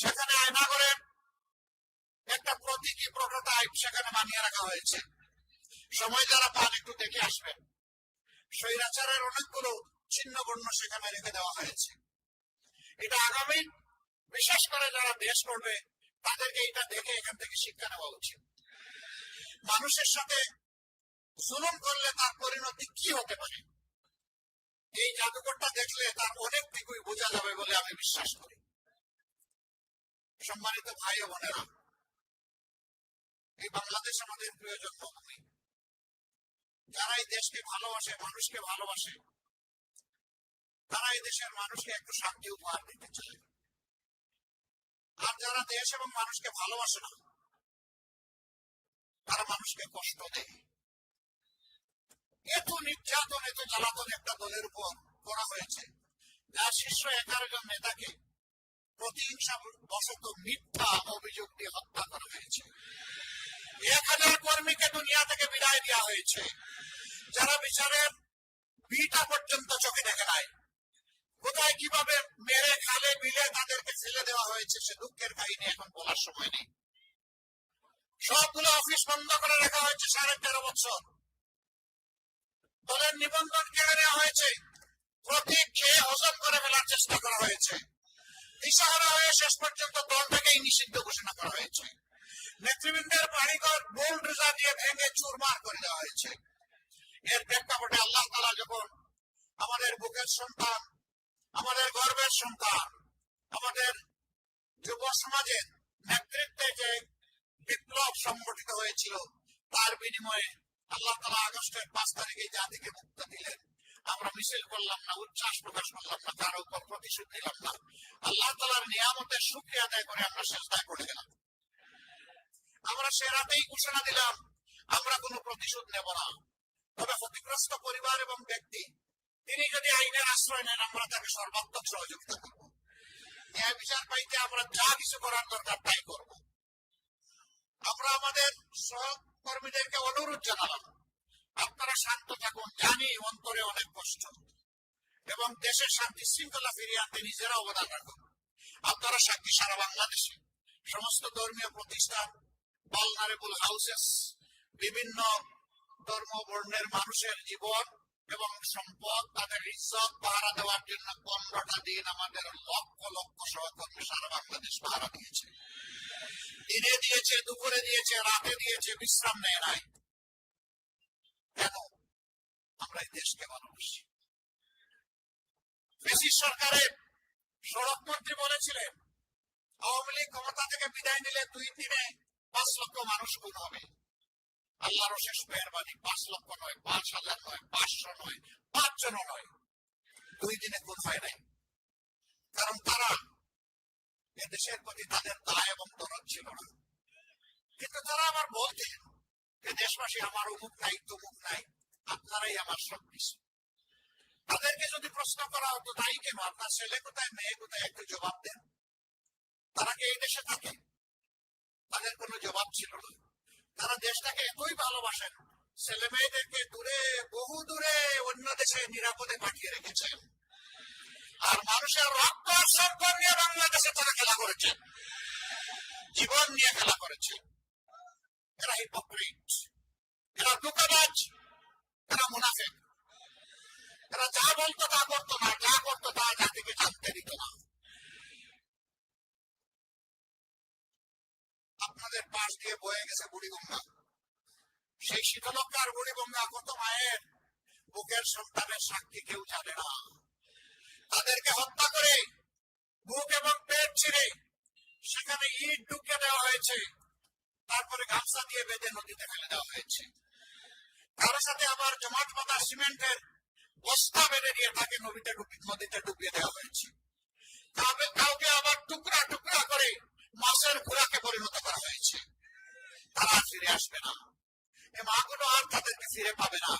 সেখানে আয়নাগরের একটা প্রতীকী প্রোটোটাইপ সেখানে বানিয়ে রাখা হয়েছে। সময় যারা পান, একটু দেখে আসবেন। স্বৈরাচারের অনেকগুলো চিহ্ন বর্ণ সেখানে রেখে দেওয়া হয়েছে। এটা আগামী, বিশেষ করে যারা দেশ করবে, তাদেরকে এটা দেখে এখান থেকে শিক্ষা নেওয়া উচিত। মানুষের সাথে জুলুম করলে তার পরিণতি কি হতে পারে? এই জাদুঘরটা দেখলে তার অনেক দিকই বোঝা যাবে বলে আমি বিশ্বাস করি। সম্মানিত ভাই ও বোনেরা, এই বাংলাদেশ আমাদের প্রিয় জন্মভূমি। যারা এই দেশকে ভালোবাসে, মানুষকে ভালোবাসে, তারা এই দেশের মানুষকে একটু শান্তি উপহার দিতে চায়। আর যারা দেশ এবং মানুষকে ভালোবাসে না, তারা মানুষকে কষ্ট দেয়। এত নির্যাতন, এত জ্বালাতন একটা দলের উপর করা হয়েছে। যার শীর্ষ এগারো জন নেতাকে প্রতিহিংসা মিথ্যা অভিযোগ দিয়ে হত্যা করা হয়েছে। এক হাজার কর্মীকে দুনিয়া থেকে বিদায় দেওয়া হয়েছে। যারা বিচারের বিটা পর্যন্ত চোখে দেখে নাই, কোথায় কীভাবে মেরে, খালে, বিলে তাদেরকে ফেলে দেওয়া হয়েছে সে দুঃখের কাহিনী এখন বলার সময় নেই। সবগুলো অফিস বন্ধ করে রাখা হয়েছে সাড়ে তেরো বছর। দলের নিবন্ধন কেড়ে নেওয়া হয়েছে। প্রতীক খেয়ে হজম করে ফেলার চেষ্টা করা হয়েছে। দিশাহারা হয়ে শেষ পর্যন্ত দলটাকেই নিষিদ্ধ ঘোষণা করা হয়েছে। নেতৃবৃন্দের বাড়িঘর বোল্ড রেজা দিয়ে ভেঙে চুরমার করে দেওয়া হয়েছে। এর প্রেক্ষাপটে আল্লাহ তালা যখন আমাদের বুকের সন্তান, আমাদের গর্বের সন্তান, আমাদের যুব সমাজের নেতৃত্বে যে বিপ্লব সংগঠিত হয়েছিল, তার বিনিময়ে আল্লাহ তালা আগস্টের পাঁচ তারিখে জাতিকে মুক্ত দিলেন। আমরা মিছিল করলাম না, উচ্ছ্বাস প্রকাশ করলাম না কারও উপর প্রতিশোধ নিলাম না। আল্লাহ তালার নিয়ামতের সুক্রিয়া আদায় করে আমরা চেষ্টায় করে গেলাম। আমরা সে রাতেই ঘোষণা দিলাম, আমরা কোনো প্রতিশোধ নেব না। তবে ক্ষতিগ্রস্ত পরিবার এবং ব্যক্তি, তিনি যদি আইনের আশ্রয় নেন, আমরা তাকে সর্বাত্মক সহযোগিতা করব। ন্যায় বিচার পাইতে আমরা যা কিছু করার দরকার তাই করব। আমরা আমাদের সহকর্মীদেরকে অনুরোধ জানালাম আপনারা শান্ত থাকুন জানি অন্তরে অনেক কষ্ট। এবং দেশের শান্তি শৃঙ্খলা ফিরিয়ে আনতে নিজেরা অবদান রাখুন। আপনারা সাক্ষী সারা বাংলাদেশে। সমস্ত ধর্মীয় প্রতিষ্ঠান ভালনারেবল হাউসেস, বিভিন্ন ধর্ম বর্ণের মানুষের জীবন এবং সম্পদ, তাদের ইজ্জত, পাহারা দেওয়ার জন্য পনেরোটা দিন আমাদের লক্ষ লক্ষ সহকর্মী সারা বাংলাদেশ পাহারা দিয়েছে। দিনে দিয়েছে, দুপুরে দিয়েছে, রাতে দিয়েছে, বিশ্রাম নেয় নাই। আমরা এই দেশকে ভালোবাসি ব্রিটিশ সরকারের সড়ক মন্ত্রী বলেছিলেন, আওয়ামী লীগ ক্ষমতা থেকে বিদায় নিলে দুই দিনে পাঁচ লক্ষ মানুষ খুন হবে। আল্লাহর শেষ মেহরবানি, পাঁচ লক্ষ নয়, পাঁচ হাজার নয়, পাঁচশো নয় পাঁচজন নয়। দুই দিনে খুন হয় নাই। কারণ তারা এদেশের প্রতি তাদের দায় এবং দরদ ছিল না। কিন্তু তারা আবার বলতেন যে দেশবাসী আমার অমুক নাই, তমুক নাই। আপনারাই আমার সব কিছু। তাদেরকে যদি প্রশ্ন করা হতো, তাই কেন? আপনার ছেলে কোথায়, মেয়ে কোথায়? একটু জবাব দেন। তারা কি এই দেশে থাকে? তাদের কোনো জবাব ছিল না। তারা দেশটাকে এতই ভালোবাসেন, ছেলে মেয়েদেরকে দূরে, বহু দূরে, অন্য দেশে নিরাপদে পাঠিয়ে রেখেছেন। আর মানুষের রক্ত আর নিয়ে বাংলাদেশে তারা খেলা করেছে। জীবন নিয়ে খেলা করেছে। এরা হিপোক্রিট এরা দুঃখবাজ এরা মুনাফেক এরা যা বলতো তা করতো না, যা করতো তা জাতিকে জানতে দিত না। আপনাদের পাশ দিয়ে বয়ে গেছে বুড়িগঙ্গা। সেই শীতলক্ষার বুড়িগঙ্গা কত মায়ের? বুকের সন্তানের সাক্ষী কেউ জানে না। তাদেরকে হত্যা করে বুক এবং পেট ছিঁড়ে সেখানে ইট ঢুকিয়ে দেওয়া হয়েছে। তারপরে গামছা দিয়ে বেঁধে নদীতে ফেলে দেওয়া হয়েছে। কারও সাথে আবার জমাট বাঁধা সিমেন্টের বস্তা বেঁধে দিয়ে তাকে নদীতে নদীতে ডুবিয়ে দেওয়া হয়েছে। কাউকে আবার টুকরা টুকরা করে মাছের খুরাকে পরিণত করা হয়েছে। তারা ফিরে আসবে না। এ মাগুলো আর তাদেরকে ফিরে পাবে না।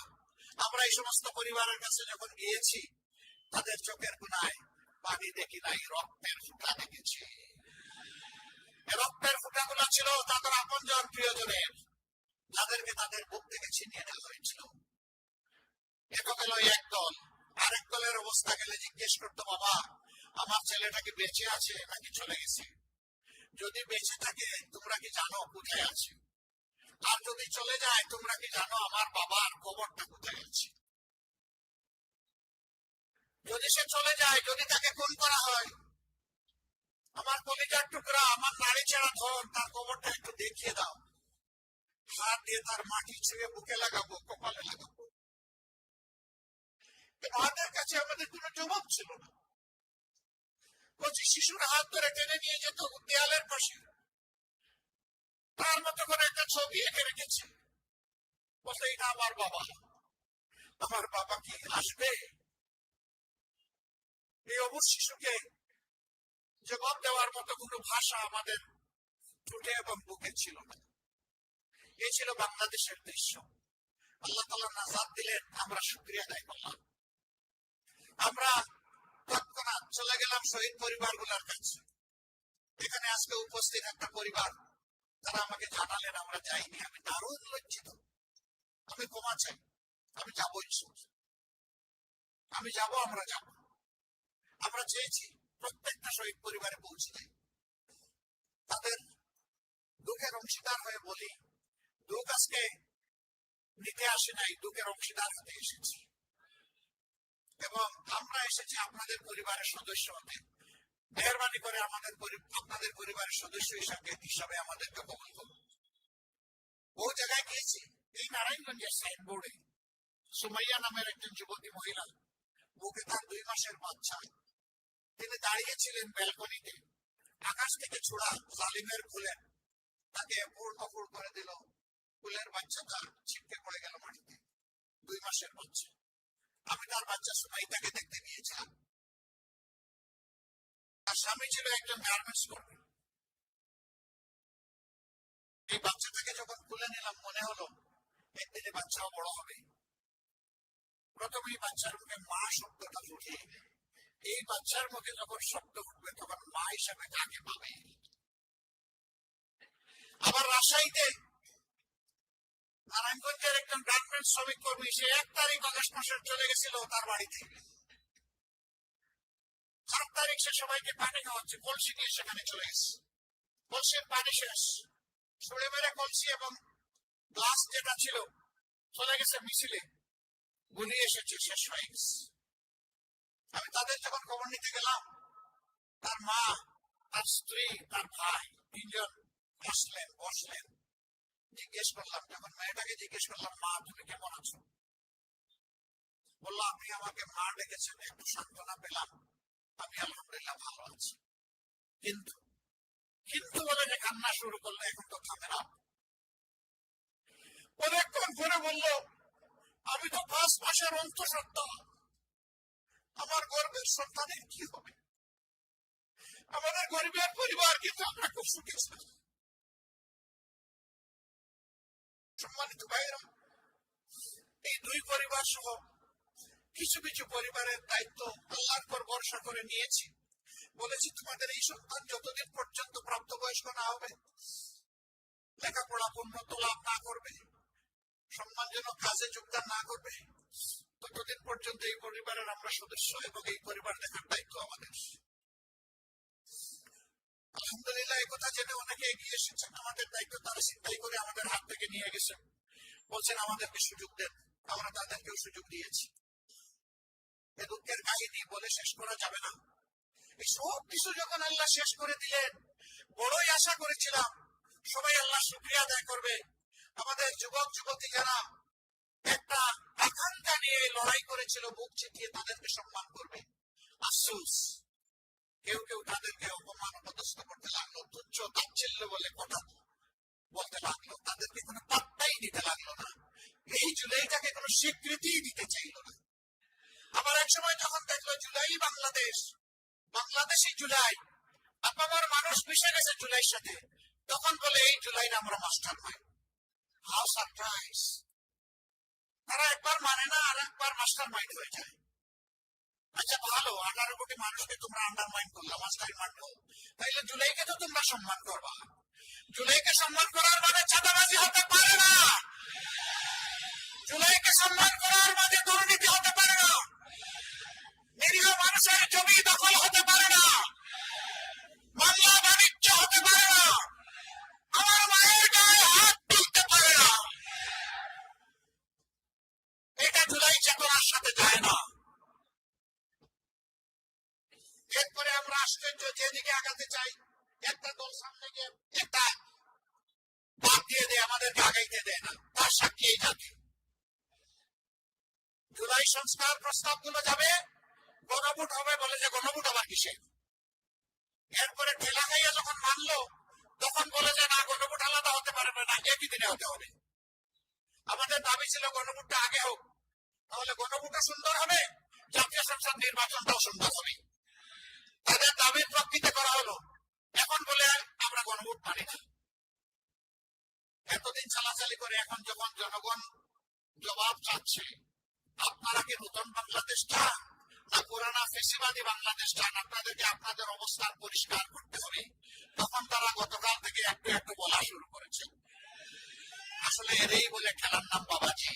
আমরা এই সমস্ত পরিবারের কাছে যখন গিয়েছি, তাদের চোখের গুনায় পানি দেখি নাই, রক্তের ফুটা দেখেছি। রক্তের ফুটাগুলো ছিল তাদের আপনজন প্রিয়জনের। যাদেরকে তাদের বুক থেকে ছিনিয়ে নেওয়া হয়েছিল। একক হলো এক দল, আরেক দলের অবস্থা গেলে জিজ্ঞেস করতো, বাবা, আমার ছেলেটা কি বেঁচে আছে নাকি চলে গেছে? যদি বেঁচে থাকে, তোমরা কি জানো কোথায় আছে? আর যদি চলে যায়, তোমরা কি জানো আমার বাবার কবরটা কোথায় আছে? যদি সে চলে যায়, যদি তাকে খুন করা হয়, আমার কলিজার টুকরা, আমার নারী ছেড়া ধন, তার কবরটা একটু দেখিয়ে দাও। হাত দিয়ে তার মাটি ছুঁয়ে বুকে লাগাবো, কপালে লাগাবো। আমাদের কাছে আমাদের কোনো জবাব ছিল না। কচি শিশুর হাত ধরে টেনে নিয়ে যেত দেয়ালের পাশে। তার মতো করে একটা ছবি এঁকে রেখেছে। বলতে এটা আমার বাবা। আমার বাবা কি আসবে? এই অবুজ শিশুকে জবাব দেওয়ার মতো কোনো ভাষা আমাদের ঠোঁটে এবং বুকে ছিল না। এই ছিল বাংলাদেশের দৃশ্য। আল্লাহ তালা নাজাদ দিলেন, আমরা শুক্রিয়া আদায় করলাম। আমরা তৎক্ষণাৎ চলে গেলাম শহীদ পরিবারগুলোর কাছে। এখানে আজকে উপস্থিত একটা পরিবার, তারা আমাকে জানালেন, আমরা যাইনি, আমি দারুণ লজ্জিত। আমি ক্ষমা চাই, আমি যাব আমি যাব, আমরা যাব। আমরা চেয়েছি প্রত্যেকটা শহীদ পরিবারে পৌঁছে দেয় তাদের দুঃখের অংশীদার হয়ে বলি আজকে নিতে আসে নাই দুঃখের অংশীদার হতে এসেছি এবং আমরা এসেছি আপনাদের পরিবারের সদস্য হতে মেহরবানি করে আমাদের আপনাদের পরিবারের সদস্য হিসাবে হিসাবে আমাদেরকে কবল করুন বহু জায়গায় গিয়েছি এই নারায়ণগঞ্জের সাইনবোর্ডে সুমাইয়া নামের একজন যুবতী মহিলা বুকে তার দুই মাসের বাচ্চা তিনি দাঁড়িয়েছিলেন ব্যালকনিতে আকাশ থেকে ছোড়া জালিমের ফুলের তাকে অফুল করে দিল ফুলের বাচ্চাটা ছিটকে পড়ে গেল মাটিতে। দুই মাসের বাচ্চা। আমি তার বাচ্চা সুমাইতাকে দেখতে গিয়েছিলাম। তার স্বামী ছিল একজন গার্মেন্টস কর্মী। এই বাচ্চাটাকে যখন তুলে নিলাম, মনে হলো একদিনে বাচ্চাও বড় হবে। প্রথমে এই বাচ্চার মুখে মা শব্দটা উঠে এই বাচ্চার মুখে যখন শব্দ উঠবে, তখন মা হিসাবে কাকে পাবে। আবার রাজশাহীতে নারায়ণগঞ্জের একজন গার্মেন্টস শ্রমিক কর্মী, সে এক তারিখ আগস্ট মাসের চলে গেছিল তার বাড়িতে। সাত তারিখ সে সবাইকে পানি খাওয়াচ্ছে, কলসি নিয়ে সেখানে চলে গেছে। কলসির পানি শেষ। ছুড়ে মেরে কলসি এবং গ্লাস যেটা ছিল, চলে গেছে মিছিলে। গুলি এসেছে, শেষ হয়ে গেছে। আমি তাদের যখন খবর নিতে গেলাম, তার মা, তার স্ত্রী, তার ভাই, তিনজন আসলেন বসলেন। জিজ্ঞেস করলাম যখন মেয়েটাকে জিজ্ঞেস করলাম, মা, তুমি কেমন আছো? বলল আপনি আমাকে মা ডেকেছেন, একটু সান্ত্বনা পেলাম। আমি আলহামদুলিল্লাহ ভালো আছি। কিন্তু কিন্তু বলে যে কান্না শুরু করল, এখন তো থামে না। অনেকক্ষণ পরে বলল, আমি তো পাঁচ মাসের অন্তঃসত্ত্বা। আমার গর্বের সন্তানের কি হবে? আমাদের গরিবের পরিবার কিন্তু আমরা খুব সুখী সম্মানিত ভাইরা এই দুই পরিবার সহ কিছু কিছু পরিবারের দায়িত্ব আল্লাহর পর ভরসা করে নিয়েছি। বলেছি, তোমাদের এই সন্তান যতদিন পর্যন্ত প্রাপ্তবয়স্ক না হবে, লেখাপড়া উন্নত লাভ না করবে সম্মানজনক কাজে যোগদান না করবে, ততদিন পর্যন্ত এই পরিবারের আমরা সদস্য এবং এই পরিবার দেখার দায়িত্ব আমাদের। আলহামদুলিল্লাহ, এই কথা জেনে অনেকে এগিয়ে এসেছেন। আমাদের দায়িত্ব তারা চিন্তাই করে আমাদের হাত থেকে নিয়ে গেছেন। বলছেন, আমাদেরকে সুযোগ দেন। আমরা তাদেরকেও সুযোগ দিয়েছি। এ দুঃখের কাহিনী বলে শেষ করা যাবে না। এই সব কিছু যখন আল্লাহ শেষ করে দিলেন, বড়ই আশা করেছিলাম, সবাই আল্লাহ শুক্রিয়া আদায় করবে। আমাদের যুবক যুবতী যারা একটা আকাঙ্ক্ষা নিয়ে লড়াই করেছিল, বুক চিতিয়ে তাদেরকে সম্মান করবে। আফসোস। কেউ কেউ তাদেরকে অপমান অপদস্থ করতে লাগল, তুচ্ছ তাচ্ছিল্য বলে কথা বলতে লাগল। তাদেরকে কোনো পাত্তাই দিতে লাগল না। এই জুলাইটাকে কোনো স্বীকৃতি দিতে চাইলো না। আবার এক সময় যখন দেখল জুলাই বাংলাদেশ বাংলাদেশি জুলাই, আপামার মানুষ মিশে গেছে জুলাইয়ের সাথে, তখন বলে এই জুলাই না আমরা মাস্টার মাইন্ড হাউ সারপ্রাইজ। তারা একবার মানে না আর একবার মাস্টার মাইন্ড হয়ে যায়। আচ্ছা ভালো, আঠারো কোটি মানুষকে তোমরা আন্ডারমাইন করলাম মাস্টারমাইন করলাম তাইলে জুলাইকে তো তোমরা সম্মান করবা। জুলাইকে সম্মান করার মানে চাঁদাবাজি হতে পারে না। জুলাইকে সম্মান করার মাঝে দুর্নীতি হতে পারে না। নিরীহ মানুষের জমি দখল হতে পারে না। মামলা বাণিজ্য হতে পারে না। আমার মায়ের গায়ে হাত তুলতে পারে না। এটা জুলাই চেতনার সাথে যায় না। যে- যেদিকে আগাতে চাই, একটা দল সামনে গিয়ে একটা বাদ দিয়ে দেয় আমাদেরকে আগাইতে দেয় না, তার সাক্ষী এই জাতি। জুলাই সংস্কার প্রস্তাবগুলো যাবে, গণভোট হবে বলে যে গণভোট আবার কিসে? এরপরে ঠেলা খাইয়া যখন মানলো, তখন বলে যে না, গণভোট আলাদা হতে পারবে না একই দিনে হতে হবে। আমাদের দাবি ছিল গণভোটটা আগে হোক, তাহলে গণভোটও সুন্দর হবে, জাতীয় সংসদ নির্বাচনটাও সুন্দর হবে। তাদের দাবির প্রেক্ষিতে করা হলো। এখন বলে আমরা গণভোট মানি না। এতদিন চালাচালি করে এখন যখন জনগণ জবাব চাচ্ছে, আপনারা কি নতুন বাংলাদেশ না পুরানা ফেসিবাদী বাংলাদেশ আপনাদেরকে আপনাদের অবস্থান পরিষ্কার করতে হবে। তখন তারা গতকাল থেকে একটু একটু বলা শুরু করেছে। আসলে এরই বলে খেলার নাম বাবাজি।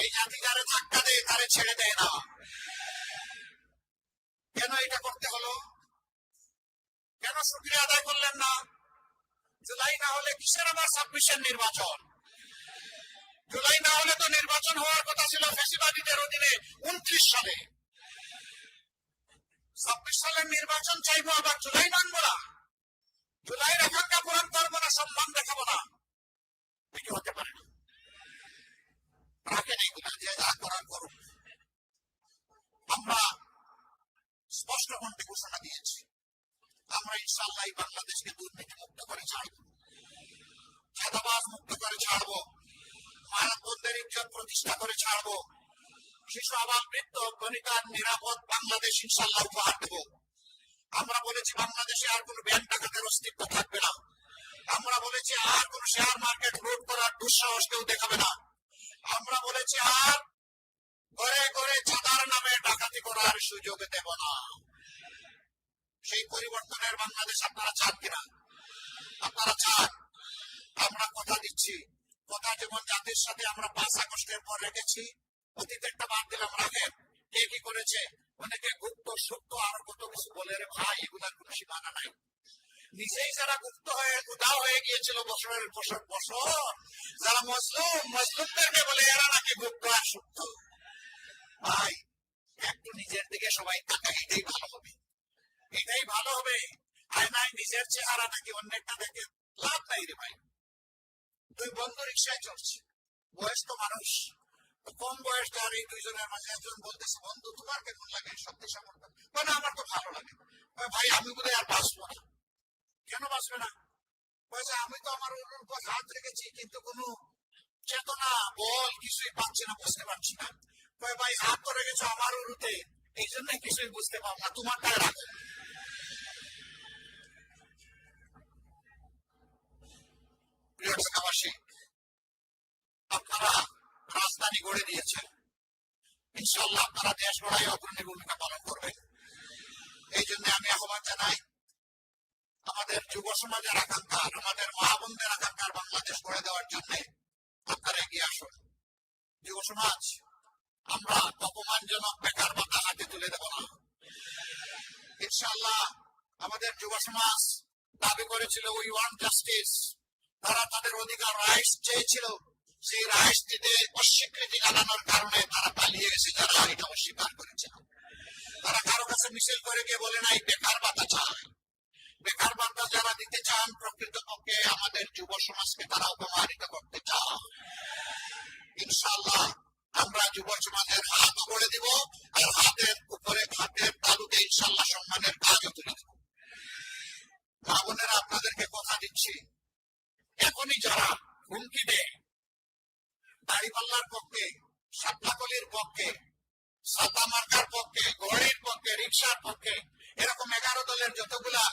এই জাতি ধাক্কা দেয়, তারে ছেড়ে দেয় না। কেন এটা করতে হলো? কেন সুক্রিয়া আদায় করলেন না? জুলাই না হলে কিসের আবার ছাব্বিশের নির্বাচন? জুলাই না হলে তো নির্বাচন হওয়ার কথা ছিল ফেসিবাদীদের অধীনে উনত্রিশ সালে। ছাব্বিশ সালের নির্বাচন চাইব আবার জুলাই মানবো না জুলাই রেখাঙ্কা পূরণ করব না সম্মান দেখাবো না এটি হতে পারে না রাখেন এইগুলা যে যা করার করুন আমরা স্পষ্ট মন্ত্রী ঘোষণা দিয়েছি আমরা ইনশাল্লাহ বাংলাদেশকে দুর্নীতি মুক্ত করে ছাড়বো। চাঁদাবাজ মুক্ত করে ছাড়বো। মানববন্ধের ইজ্জত প্রতিষ্ঠা করে ছাড়বো। শিশু আবাল বৃদ্ধ বনিতার নিরাপদ বাংলাদেশ ইনশাল্লাহ উপহার দেবো। আমরা বলেছি বাংলাদেশে আর কোনো ব্যাংক ডাকাতের অস্তিত্ব থাকবে না। আমরা বলেছি আর কোনো শেয়ার মার্কেট লুট করার দুঃসাহস কেউ দেখাবে না। আমরা বলেছি আর ঘরে ঘরে চাঁদার নামে ডাকাতি করার সুযোগ দেব না। সেই পরিবর্তনের বাংলাদেশ আপনারা চান কিনা? আপনারা চান। আমরা কথা দিচ্ছি। কথা যেমন জাতির সাথে আমরা পাঁচ আগস্টের পর রেখেছি, অতীতেরটা বাদ দিলাম, রাখেন। কে কি করেছে? অনেকে গুপ্ত, সুপ্ত, আরও কত কিছু বলে রে ভাই, এগুলার কোনো সীমানা নাই। নিজেই যারা গুপ্ত হয়ে উদাও হয়ে গিয়েছিল বছরের বছর বছর, যারা মজলুম, মজলুমদেরকে বলে এরা নাকি গুপ্ত আর সুপ্ত। ভাই, একটু নিজের দিকে সবাই তাকায় এটাই ভালো হবে। এটাই ভালো হবে। আয়নায় নিজের চেহারা নাকি অন্যেরটা দেখে লাভ নাই রে ভাই। দুই বন্ধু রিক্সায় চলছে বয়স তো মানুষ। কম বয়স আর এই দুইজনের মাঝে একজন বলতেছে, বন্ধু, তোমার কেমন লাগে? শক্তি সামর্থ্য? মানে আমার তো ভালো লাগে। ভাই, আমি বোধ আর বাঁচবো না। কেন বাঁচবে না? বলছে আমি তো আমার ওর উপর হাত রেখেছি, কিন্তু কোনো চেতনা, বল কিছুই পাচ্ছি না, বুঝতে পারছি না। ভাই, হাত তো রেখেছো আমার উরুতে এই জন্য কিছুই বুঝতে পারব না। তোমারটাই রাখো। প্রিয় আপনারা রাজধানী গড়ে দিয়েছেন। ইনশাল্লাহ আপনারা দেশ গড়াই অগ্রণী ভূমিকা পালন করবেন। এই জন্য আমি আহ্বান জানাই, আমাদের যুব সমাজের আকাঙ্ক্ষার আমাদের মা আকাঙ্ক্ষার বাংলাদেশ গড়ে দেওয়ার জন্য আপনারা এগিয়ে আসুন। যুব সমাজ, আমরা অপমানজনক বেকার বাতা হাতে তুলে দেব না। ইনশাল্লাহ আমাদের যুব সমাজ দাবি করেছিল উই ওয়ান্ট জাস্টিস তারা তাদের অধিকার রাইটস চেয়েছিল। সেই রাইটস দিতে অস্বীকৃতি জানানোর কারণে তারা পালিয়ে গেছে, যারা এটা অস্বীকার করেছিল তারা কারও কাছে মিছিল করে গিয়ে বলে নাই, বেকার বাতা চায় বেকার বার্তা যারা দিতে চান প্রকৃতপক্ষে আমাদের যুব সমাজকে তারা অপমানিত করতে চান ইনশাল্লাহ আমরা যুব সমাজের হাত করে দিব, আর হাতের উপরে হাতের তালুতে ইনশাল্লাহ সম্মানের কাজও তুলে দেব মা বোনেরা আপনাদেরকে কথা দিচ্ছি এখনই যারা হুমকি দেয় দাড়িপাল্লার পক্ষে সাতলাকলির পক্ষে সাতা মার্কার পক্ষে ঘড়ির পক্ষে রিক্সার পক্ষে এরকম এগারো দলের যতগুলা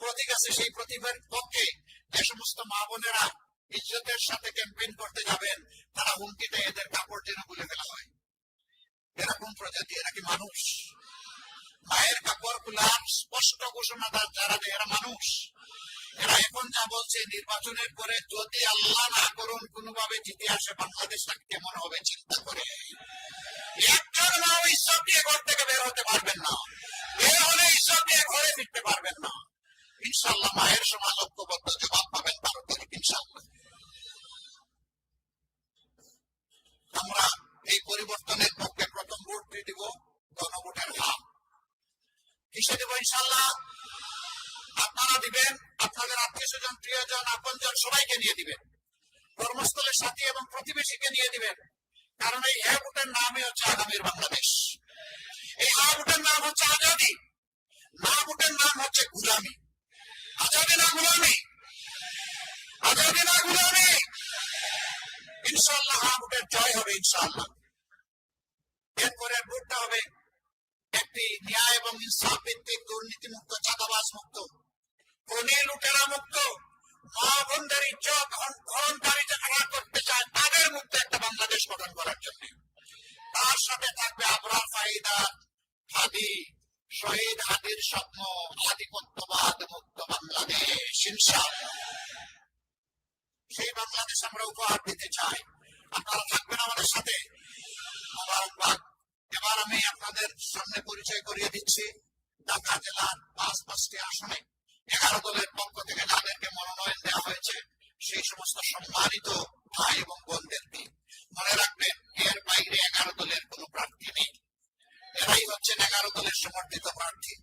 প্রতীক আছে সেই প্রতীকের পক্ষে যে সমস্ত মা বোনেরা ইজ্জতের সাথে ক্যাম্পেইন করতে যাবেন তারা হুমকিতে এদের কাপড় যেন খুলে ফেলা হয় এরকম প্রজাতি এরা কি মানুষ মায়ের কাপড় খোলার স্পষ্ট ঘোষণা তার যারা দেয় এরা মানুষ এরা এখন যা বলছে নির্বাচনের পরে যদি আল্লাহ না করুন কোনোভাবে জিতে আসে বাংলাদেশটা কেমন হবে চিন্তা করে একজন ঈশ্বর দিয়ে ঘর থেকে বের হতে পারবেন না বের হলে ঈশ্বর দিয়ে ঘরে ফিরতে পারবেন না ইনশাল্লাহ মায়ের সমাজ ঐক্যবদ্ধ জবাব পাবেন বারো তারিখ ইনশাল্লাহ আমরা এই পরিবর্তনের পক্ষে প্রথম ভোট দিয়ে দিব গণভোটের হাত কিসে দেব ইনশাল্লাহ যারা দিবেন আপনাদের আত্মীয় স্বজন প্রিয়জন আপনজন সবাইকে নিয়ে দিবেন কর্মস্থলের সাথী এবং প্রতিবেশীকে নিয়ে দিবেন কারণ এই হ্যাঁ ভোটের নামই হচ্ছে আগামীর বাংলাদেশ এই হা ভোটের নাম হচ্ছে আজাদি না ভোটের নাম হচ্ছে গুলামি আজাদি না গুলামি আজাদি না গুলামি ইনশাল্লাহ ভোটের জয় হবে ইনশাল্লাহ এরপরে ভোটটা হবে একটি ন্যায় এবং ইনসাফ ভিত্তিক দুর্নীতি মুক্ত চাঁদাবাজ মুক্ত খনি লুটেরা মুক্ত, মা বোনদের ইজ্জত হরণকারী যারা করতে চায়, তাদের মুক্ত একটা বাংলাদেশ গঠন করার জন্য। তার সাথে থাকবে আবরার ফাইদা হাদি, শহীদ হাদির স্বপ্ন, আধিপত্যবাদ মুক্ত বাংলাদেশ, ইনশাআল্লাহ। সেই বাংলাদেশ আমরা উপহার দিতে চাই। আপনারা থাকবেন আমাদের সাথে। মোবারকবাদ। এবার আমি আপনাদের সামনে পরিচয় করিয়ে দিচ্ছি। ঢাকা জেলার পাঁচ পাঁচটি আসনে এগারো দলের পক্ষ থেকে যাদেরকে মনোনয়ন দেওয়া হয়েছে, সেই সমস্ত সম্মানিত ভাই এবং বোনদেরকে মনে রাখবেন, এর বাইরে এগারো দলের কোনো প্রার্থী নেই। এরাই হচ্ছেন এগারো দলের সমর্থিত প্রার্থী।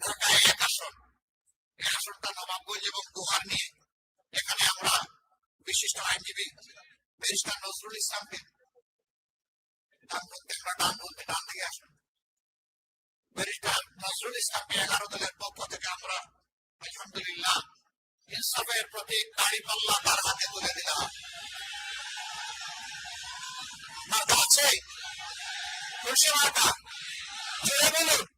ঢাকায় এক আসন। এই আসনটা নবাবগঞ্জ এবং দুহার নিয়ে এখানে আমরা বিশিষ্ট আইনজীবী, ব্যারিস্টার নজরুল ইসলামকে ডান বলতে আমরা ডান বলতে ডান দিকে আসুন। ব্যারিস্টার নজরুল ইসলামকে এগারো দলের পক্ষ থেকে আমরা আলহামদুলিল্লাহ ইনসাফের প্রতি গাড়ি পাল্লা তার হাতে তুলে দিলাম। মার্কা আছে। খুশি মার্কা। জুড়ে বলুন।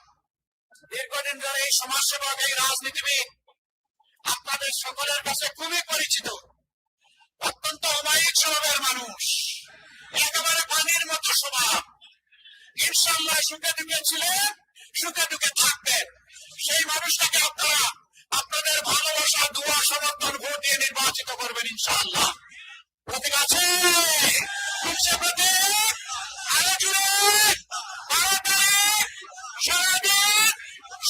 দীর্ঘদিন ধরে এই সমাজসেবক, এই রাজনীতিবিদ আপনাদের সকলের কাছে খুবই পরিচিত। অত্যন্ত অমায়িক স্বভাবের মানুষ। একেবারে পানির মতো স্বভাব। ইনশাল্লাহ সুখে দুঃখে ছিলেন, সুখে দুঃখে থাকবেন। সেই মানুষটাকে আপনারা আপনাদের ভালোবাসা, দোয়া, সমর্থন, ভোট দিয়ে নির্বাচিত করবেন ইনশাআল্লাহ। প্রতীক আছে। আরও জুড়ে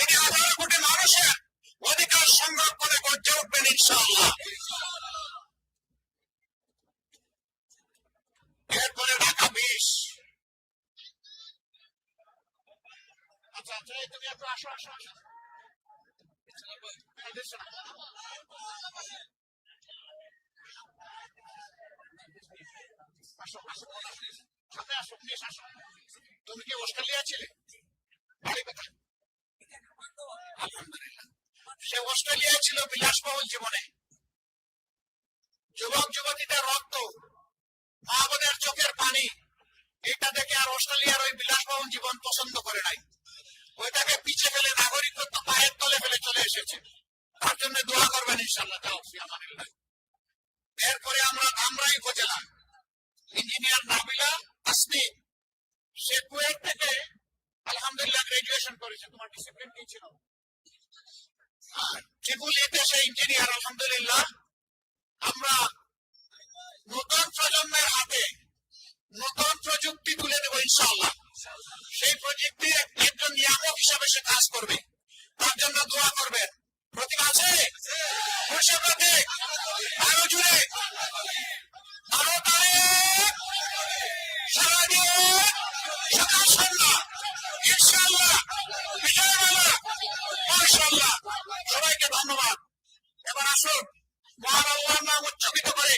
তিনি আঠারো কোটি মানুষের অধিকার সংরক্ষণে গর্জে উঠবেন ইনশাআল্লাহ। এরপরে ঢাকা বিশ। আচ্ছা আচ্ছা তুমি তুমি কি অস্ট্রেলিয়া ছিলে? বাড়ি আলহামদুলিল্লাহ সে অস্ট্রেলিয়ায় ছিল বিলাসবহুল জীবনে। যুবক যুবতীদের রক্ত মা চোখের পানি, এটা দেখে আর অস্ট্রেলিয়ার ওই বিলাসবহুল জীবন পছন্দ করে নাই। ওইটাকে পিছে ফেলে নাগরিকত্ব পায়ের তলে ফেলে চলে এসেছে। তার জন্য দোয়া করবেন ইনশাল্লাহ যাও ফিয়ামানিল্লাহ এরপরে আমরা ধামরাই উপজেলা। ইঞ্জিনিয়ার নাবিলা আসমি সে কুয়েত থেকে আলহামদুলিল্লাহ গ্রাজুয়েশন করেছে, তোমার ডিসিপ্লিন কি ছিল? ইঞ্জিনিয়ার আলহামদুলিল্লাহ, আমরা নতুন প্রজন্মের হাতে নতুন প্রযুক্তি তুলে দেবো ইনশাআল্লাহ। সেই প্রযুক্তি একজন নিয়ামক হিসাবে সে কাজ করবে। তার জন্য দোয়া করবেন। প্রতিভা আছে? আরও জুড়ে আরও তারিখ ধন্যবাদ। এবার আসুন মহান আল্লাহর নাম উচ্চকিত করে।